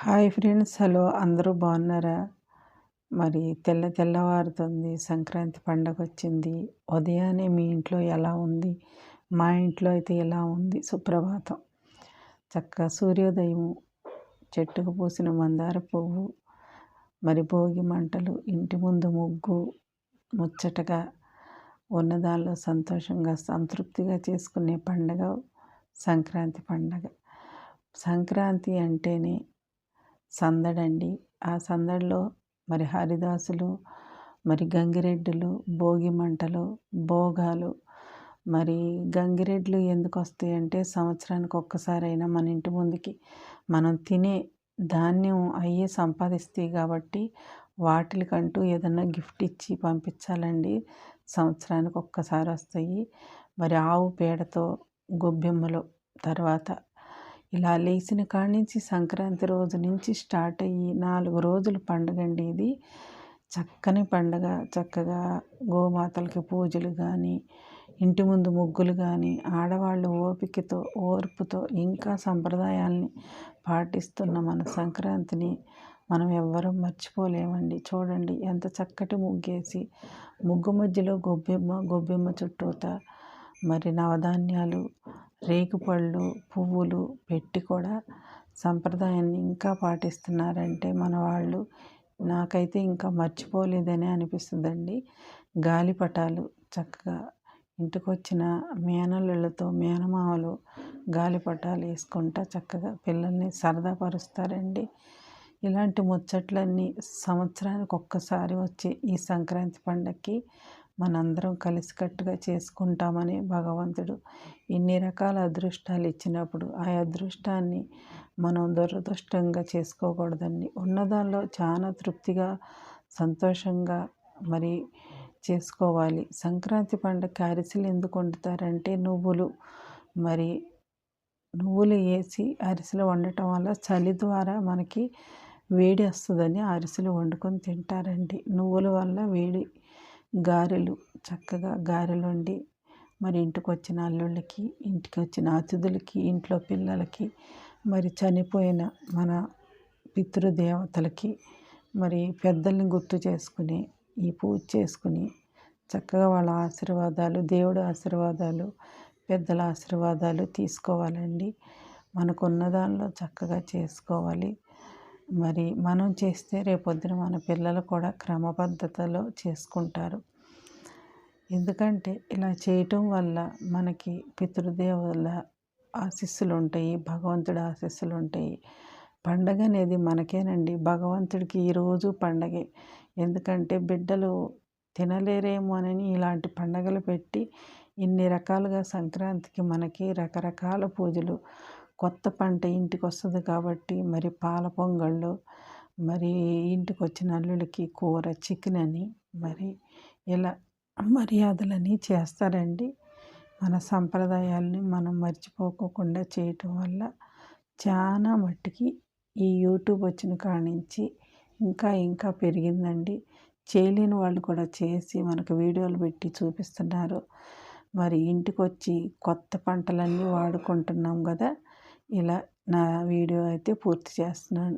Hi friends hello. అందరూ బాగున్నారా? మరి తెల్ల తెల్లవారుతుంది సంక్రాంతి పండగ వచ్చింది ఉదయాన్నే మీ ఇంట్లో ఎలా ఉంది? మా ఇంట్లో అయితే ఎలా ఉంది? సుప్రభాతం. చక్కగా సూర్యోదయం చెట్టుకు పూసిన మందార పువ్వు మరి భోగి మంటలు ఇంటి ముందు ముగ్గు ముచ్చటగా ఉన్నదానిలో సంతోషంగా సంతృప్తిగా చేసుకునే పండగ సంక్రాంతి పండగ. సంక్రాంతి అంటేనే సందడండి. ఆ సందడిలో మరి హరిదాసులు మరి గంగిరెడ్డులు భోగి మంటలు భోగాలు మరి గంగిరెడ్లు ఎందుకు వస్తాయి అంటే సంవత్సరానికి ఒక్కసారైనా మన ఇంటి ముందుకి మనం తినే ధాన్యం అయ్యే సంపాదిస్తాయి కాబట్టి వాటికంటూ ఏదన్నా గిఫ్ట్ ఇచ్చి పంపించాలండి. సంవత్సరానికి ఒక్కసారి వస్తాయి. మరి ఆవు పేడతో గొబ్బెమ్మలు తర్వాత ఇలా లేచిన కాడి నుంచి సంక్రాంతి రోజు నుంచి స్టార్ట్ అయ్యి నాలుగు రోజులు పండుగ అండి ఇది. చక్కని పండగ. చక్కగా గోమాతలకి పూజలు కానీ ఇంటి ముందు ముగ్గులు కానీ ఆడవాళ్ళు ఓపికతో ఓర్పుతో ఇంకా సంప్రదాయాల్ని పాటిస్తున్న మన సంక్రాంతిని మనం ఎవ్వరం మర్చిపోలేమండి. చూడండి ఎంత చక్కటి ముగ్గేసి ముగ్గు మధ్యలో గొబ్బెమ్మ గొబ్బెమ్మ చుట్టూత మరి నవధాన్యాలు రేగుపళ్ళు పువ్వులు పెట్టి కూడా సంప్రదాయాన్ని ఇంకా పాటిస్తున్నారంటే మన వాళ్ళు నాకైతే ఇంకా మర్చిపోలేదనే అనిపిస్తుందండి. గాలిపటాలు చక్కగా ఇంటికి వచ్చిన మేనల్లులతో మేనమామలు గాలిపటాలు వేసుకుంటా చక్కగా పిల్లల్ని సరదా పరుస్తారండి. ఇలాంటి ముచ్చట్లన్నీ సంవత్సరానికి ఒక్కసారి వచ్చే ఈ సంక్రాంతి పండగకి మనందరం కలిసికట్టుగా చేసుకుంటామని భగవంతుడు ఇన్ని రకాల అదృష్టాలు ఇచ్చినప్పుడు ఆ అదృష్టాన్ని మనం దురదృష్టంగా చేసుకోకూడదండి. ఉన్నదానిలో చాలా తృప్తిగా సంతోషంగా మరి చేసుకోవాలి. సంక్రాంతి పండుగ అరిసెలు ఎందుకు వండుతారంటే నువ్వులు. మరి నువ్వులు వేసి అరిసెలు వండటం వల్ల చలి ద్వారా మనకి వేడి వస్తుందని అరిసెలు వండుకొని తింటారండి. నువ్వుల వల్ల వేడి గారెలు చక్కగా గారెలు వండి మరి ఇంటికి వచ్చిన అల్లుళ్ళకి ఇంటికి వచ్చిన అతిథులకి ఇంట్లో పిల్లలకి మరి చనిపోయిన మన పితృదేవతలకి మరి పెద్దల్ని గుర్తు చేసుకుని ఈ పూజ చేసుకుని చక్కగా వాళ్ళ ఆశీర్వాదాలు దేవుడు ఆశీర్వాదాలు పెద్దల ఆశీర్వాదాలు తీసుకోవాలండి. మనకున్న దానిలో చక్కగా చేసుకోవాలి. మరి మనం చేస్తే రేపొద్దున మన పిల్లలు కూడా క్రమబద్ధతలో చేసుకుంటారు. ఎందుకంటే ఇలా చేయటం వల్ల మనకి పితృదేవుల ఆశీస్సులు ఉంటాయి భగవంతుడి ఆశీస్సులు ఉంటాయి పండగ అనేది మనకేనండి. భగవంతుడికి ఈరోజు పండగే. ఎందుకంటే బిడ్డలు తినలేరేమో అని ఇలాంటి పండగలు పెట్టి ఇన్ని రకాలుగా సంక్రాంతికి మనకి రకరకాల పూజలు కొత్త పంట ఇంటికి వస్తుంది కాబట్టి మరి పాల పొంగళ్ళు మరి ఇంటికి వచ్చిన అల్లుడికి కూర చికెన్ అని మరి ఇలా మర్యాదలని చేస్తారండి. మన సంప్రదాయాల్ని మనం మర్చిపోకుండా చేయటం వల్ల చాలా మట్టికి ఈ యూట్యూబ్ వచ్చిన కాడి నుంచి ఇంకా ఇంకా పెరిగిందండి. చేయలేని వాళ్ళు కూడా చేసి మనకు వీడియోలు పెట్టి చూపిస్తున్నారు. మరి ఇంటికి వచ్చి కొత్త పంటలన్నీ వాడుకుంటున్నాం కదా ఇలా నా వీడియో అయితే పూర్తి చేస్తున్నాను.